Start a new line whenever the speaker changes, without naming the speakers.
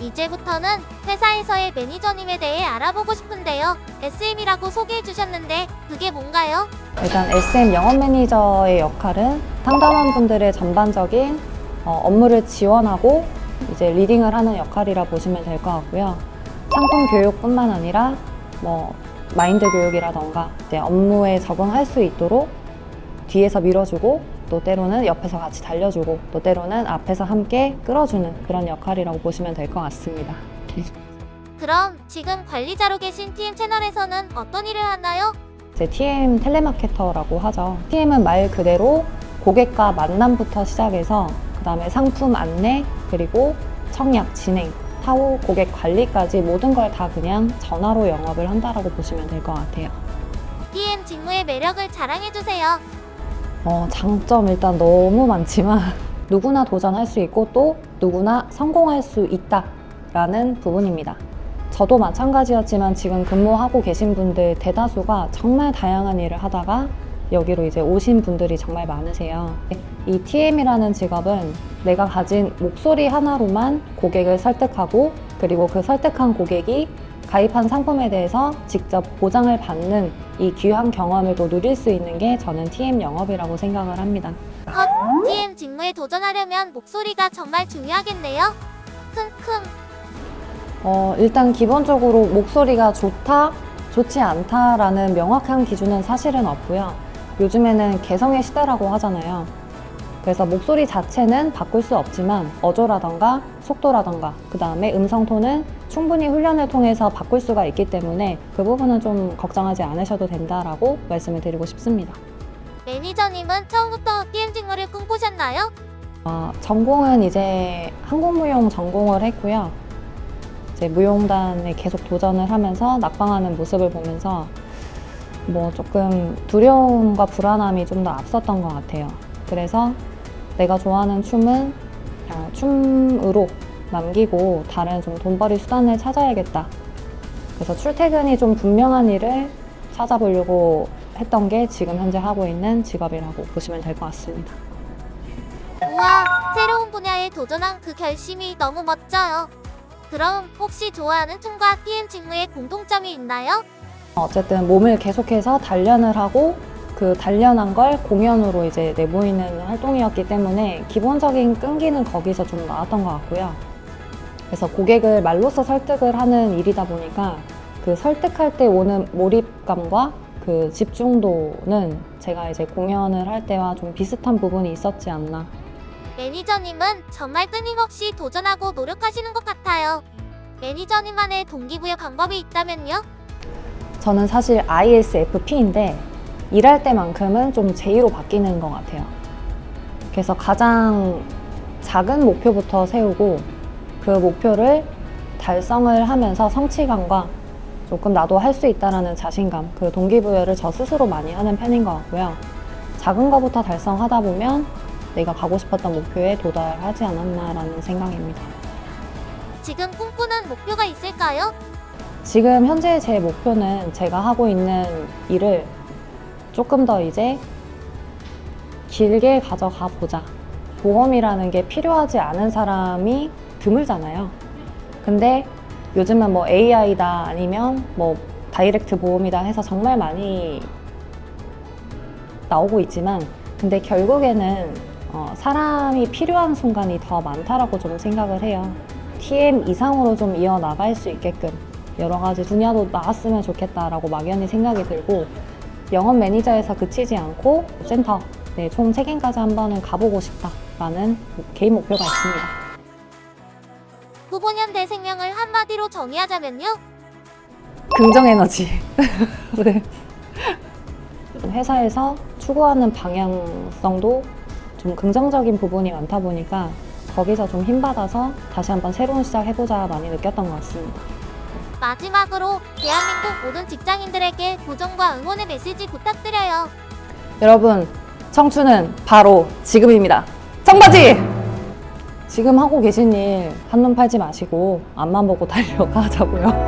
이제부터는 회사에서의 매니저님에 대해 알아보고 싶은데요. SM이라고 소개해 주셨는데 그게 뭔가요?
일단 SM 영업 매니저의 역할은 상담원분들의 전반적인 어, 업무를 지원하고 이제 리딩을 하는 역할이라 보시면 될 것 같고요. 상품 교육뿐만 아니라 뭐 마인드 교육이라던가 이제 업무에 적응할 수 있도록 뒤에서 밀어주고 또 때로는 옆에서 같이 달려주고 또 때로는 앞에서 함께 끌어주는 그런 역할이라고 보시면 될 것 같습니다.
그럼 지금 관리자로 계신 TM 채널에서는 어떤 일을 하나요?
이제 TM 텔레마케터라고 하죠. TM은 말 그대로 고객과 만남부터 시작해서 그 다음에 상품 안내 그리고 청약 진행 타후 고객 관리까지 모든 걸 다 그냥 전화로 영업을 한다라고 보시면 될 것 같아요.
TM 직무의 매력을 자랑해 주세요.
어, 장점 일단 너무 많지만 누구나 도전할 수 있고 또 누구나 성공할 수 있다라는 부분입니다. 저도 마찬가지였지만 지금 근무하고 계신 분들 대다수가 정말 다양한 일을 하다가 여기로 이제 오신 분들이 정말 많으세요. 이 TM이라는 직업은 내가 가진 목소리 하나로만 고객을 설득하고 그리고 그 설득한 고객이 가입한 상품에 대해서 직접 보장을 받는 이 귀한 경험을 또 누릴 수 있는 게 저는 TM 영업이라고 생각을 합니다.
컷! TM 직무에 도전하려면 목소리가 정말 중요하겠네요. 킁킁.
어, 일단 기본적으로 목소리가 좋다, 좋지 않다라는 명확한 기준은 사실은 없고요. 요즘에는 개성의 시대라고 하잖아요. 그래서 목소리 자체는 바꿀 수 없지만 어조라던가 속도라던가 그 다음에 음성톤은 충분히 훈련을 통해서 바꿀 수가 있기 때문에 그 부분은 좀 걱정하지 않으셔도 된다라고 말씀을 드리고 싶습니다.
매니저님은 처음부터 TM 직무를 꿈꾸셨나요?
어, 전공은 이제 한국무용 전공을 했고요. 이제 무용단에 계속 도전을 하면서 낙방하는 모습을 보면서 뭐 조금 두려움과 불안함이 좀 더 앞섰던 것 같아요. 그래서 내가 좋아하는 춤은 그냥 춤으로 남기고 다른 좀 돈벌이 수단을 찾아야겠다. 그래서 출퇴근이 좀 분명한 일을 찾아보려고 했던 게 지금 현재 하고 있는 직업이라고 보시면 될 것 같습니다.
우와, 새로운 분야에 도전한 그 결심이 너무 멋져요. 그럼 혹시 좋아하는 춤과 TM 직무의 공통점이 있나요?
어쨌든 몸을 계속해서 단련을 하고 그 단련한 걸 공연으로 이제 내보이는 활동이었기 때문에 기본적인 끈기는 거기서 좀 나왔던 것 같고요. 그래서 고객을 말로써 설득을 하는 일이다 보니까 그 설득할 때 오는 몰입감과 그 집중도는 제가 이제 공연을 할 때와 좀 비슷한 부분이 있었지 않나.
매니저님은 정말 끊임없이 도전하고 노력하시는 것 같아요. 매니저님만의 동기부여 방법이 있다면요?
저는 사실 ISFP인데 일할 때만큼은 좀 J로 바뀌는 것 같아요. 그래서 가장 작은 목표부터 세우고 그 목표를 달성을 하면서 성취감과 조금 나도 할 수 있다라는 자신감, 그 동기부여를 저 스스로 많이 하는 편인 것 같고요. 작은 거부터 달성하다 보면 내가 가고 싶었던 목표에 도달하지 않았나라는 생각입니다.
지금 꿈꾸는 목표가 있을까요?
지금 현재 제 목표는 제가 하고 있는 일을 조금 더 이제 길게 가져가 보자. 보험이라는 게 필요하지 않은 사람이 드물잖아요. 근데 요즘은 뭐 AI다 아니면 뭐 다이렉트 보험이다 해서 정말 많이 나오고 있지만 근데 결국에는 어, 사람이 필요한 순간이 더 많다라고 좀 생각을 해요. TM 이상으로 좀 이어나갈 수 있게끔 여러 가지 분야도 나왔으면 좋겠다라고 막연히 생각이 들고 영업 매니저에서 그치지 않고 센터 네, 총 3개까지 한 번은 가보고 싶다라는 개인 목표가 있습니다.
후보년 대 생명을 한마디로 정의하자면요?
긍정 에너지. 네. 회사에서 추구하는 방향성도 좀 긍정적인 부분이 많다 보니까 거기서 좀 힘받아서 다시 한번 새로운 시작 해보자 많이 느꼈던 것 같습니다.
마지막으로 대한민국 모든 직장인들에게 고정과 응원의 메시지 부탁드려요.
여러분, 청춘은 바로 지금입니다. 청바지! 지금 하고 계신 일 한눈 팔지 마시고 앞만 보고 달려가자고요.